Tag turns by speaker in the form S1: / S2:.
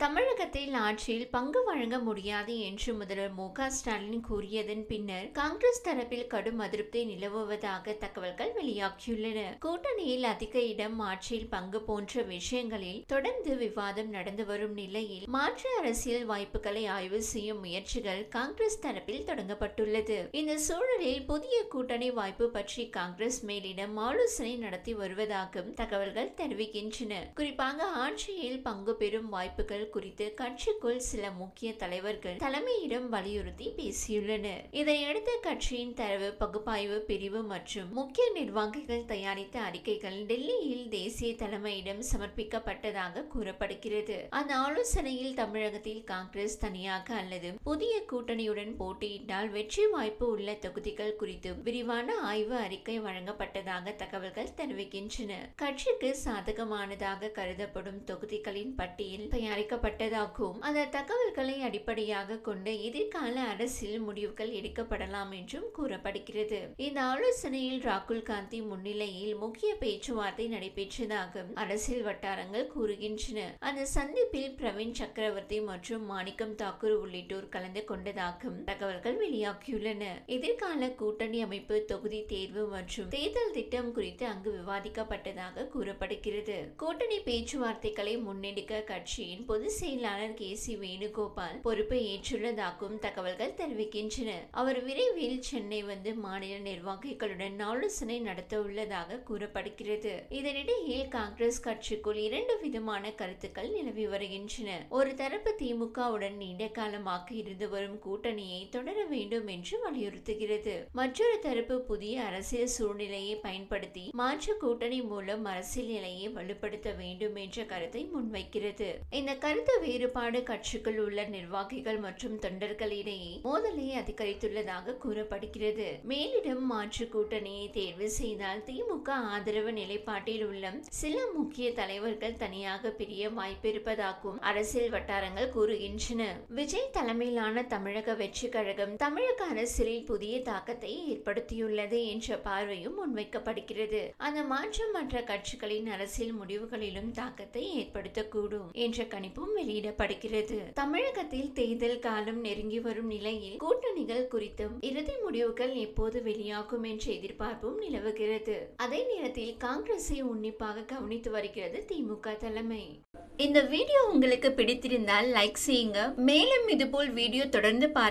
S1: தமிழகத்தில் ஆட்சியில் பங்கு வழங்க முடியாது என்று முதல்வர் மு ஸ்டாலின் கூறியதன் பின்னர் காங்கிரஸ் தரப்பில் கடும் அதிருப்தி நிலவுவதாக தகவல்கள் வெளியாகியுள்ளன. கூட்டணியில் அதிக இடம் ஆட்சியில் பங்கு போன்ற விஷயங்களில் தொடர்ந்து விவாதம் நடந்து வரும் நிலையில் மாற்று அரசியல் வாய்ப்புகளை ஆய்வு செய்யும் முயற்சிகள் காங்கிரஸ் தரப்பில் தொடங்கப்பட்டுள்ளது. இந்த சூழலில் புதிய கூட்டணி வாய்ப்பு பற்றி காங்கிரஸ் மேலிடம் ஆலோசனை நடத்தி வருவதாகவும் தகவல்கள் தெரிவிக்கின்றன. குறிப்பாக ஆட்சியில் பங்கு பெறும் வாய்ப்புகள் குறித்து கட்சிக்குள் சில முக்கிய தலைவர்கள் தலைமையிடம் வலியுறுத்தி பேசியுள்ளனர். இதையடுத்து கட்சியின் தரவு பகுப்பாய்வு பிரிவு மற்றும் முக்கிய நிர்வாகிகள் தயாரித்த அறிக்கைகள் டெல்லியில் தேசிய தலைமையிடம் சமர்ப்பிக்கப்பட்டதாக கூறப்படுகிறது. அந்த ஆலோசனையில் தமிழகத்தில் காங்கிரஸ் தனியாக அல்லது புதிய கூட்டணியுடன் போட்டியிட்டால் வெற்றி வாய்ப்பு உள்ள தொகுதிகள் குறித்து விரிவான ஆய்வு அறிக்கை வழங்கப்பட்டதாக தகவல்கள் தெரிவிக்கின்றன. கட்சிக்கு சாதகமானதாக கருதப்படும் தொகுதிகளின் பட்டியல் தயாரிக்க தயாரிக்கப்பட்டதாகவும் அந்த தகவல்களை அடிப்படையாக கொண்டு எதிர்கால அரசியல் முடிவுகள் எடுக்கப்படலாம் என்றும் கூறப்படுகிறது. இந்த ஆலோசனையில் ராகுல் காந்தி முன்னிலையில் முக்கிய பேச்சுவார்த்தை நடைபெற்றதாக அரசியல் வட்டாரங்கள் கூறுகின்றன. அந்த சந்திப்பில் பிரவீன் சக்கரவர்த்தி மற்றும் மாணிக்கம் தாக்கூர் உள்ளிட்டோர் கலந்து கொண்டதாகவும் தகவல்கள் வெளியாகியுள்ளன. எதிர்கால கூட்டணி அமைப்பு தொகுதி தேர்வு மற்றும் தேர்தல் திட்டம் குறித்து அங்கு விவாதிக்கப்பட்டதாக கூறப்படுகிறது. கூட்டணி பேச்சுவார்த்தைகளை முன்னெடுக்க கட்சியின் பொது செயலாளர் கே சி வேணுகோபால் பொறுப்பை ஏற்றுள்ளதாகவும் தகவல்கள் தெரிவிக்கின்றன. அவர் விரைவில் சென்னை வந்து மாநில நிர்வாகிகளுடன் ஆலோசனை நடத்த உள்ளதாக கூறப்படுகிறது. இதனிடையே காங்கிரஸ் கட்சிக்குள் இரண்டு விதமான கருத்துக்கள் நிலவி வருகின்றன. ஒரு தரப்பு திமுகவுடன் நீண்ட காலமாக இருந்து வரும் கூட்டணியை தொடர வேண்டும் என்று வலியுறுத்துகிறது. மற்றொரு தரப்பு புதிய அரசியல் சூழ்நிலையை பயன்படுத்தி மாற்று கூட்டணி மூலம் அரசியல் நிலையை வலுப்படுத்த வேண்டும் என்ற கருத்தை முன்வைக்கிறது. இந்த கருத்து கருத்து வேறுபாடு கட்சிக்குள் உள்ள நிர்வாகிகள் மற்றும் தொண்டர்களிடையே மோதலை அதிகரித்துள்ளதாக கூறப்படுகிறது. மேலிடம் மாற்று கூட்டணியை தேர்வு செய்தால் திமுக ஆதரவு நிலைப்பாட்டில் உள்ள சில முக்கிய தலைவர்கள் தனியாக பிரிய வாய்ப்பிருப்பதாகவும் அரசியல் வட்டாரங்கள் கூறுகின்றன. விஜய் தலைமையிலான தமிழக வெற்றி கழகம் தமிழக அரசியலில் புதிய தாக்கத்தை ஏற்படுத்தியுள்ளது என்ற பார்வையும் முன்வைக்கப்படுகிறது. அந்த மாற்றம் மற்ற கட்சிகளின் அரசியல் முடிவுகளிலும் தாக்கத்தை ஏற்படுத்தக்கூடும் என்ற கணிப்பு அறிவிப்பும் வெளியிடப்படுகிறது. தமிழகத்தில் தேர்தல் காலம் நெருங்கி வரும் நிலையில் கூட்டணிகள் குறித்தும் இறுதி முடிவுகள் எப்போது வெளியாகும் என்ற எதிர்பார்ப்பும் நிலவுகிறது. அதே நேரத்தில் காங்கிரஸை உன்னிப்பாக கவனித்து வருகிறது திமுக தலைமை. இந்த வீடியோ உங்களுக்கு பிடித்திருந்தால் லைக் செய்யுங்க. மேலும் இதுபோல் வீடியோ தொடர்ந்து பார்க்க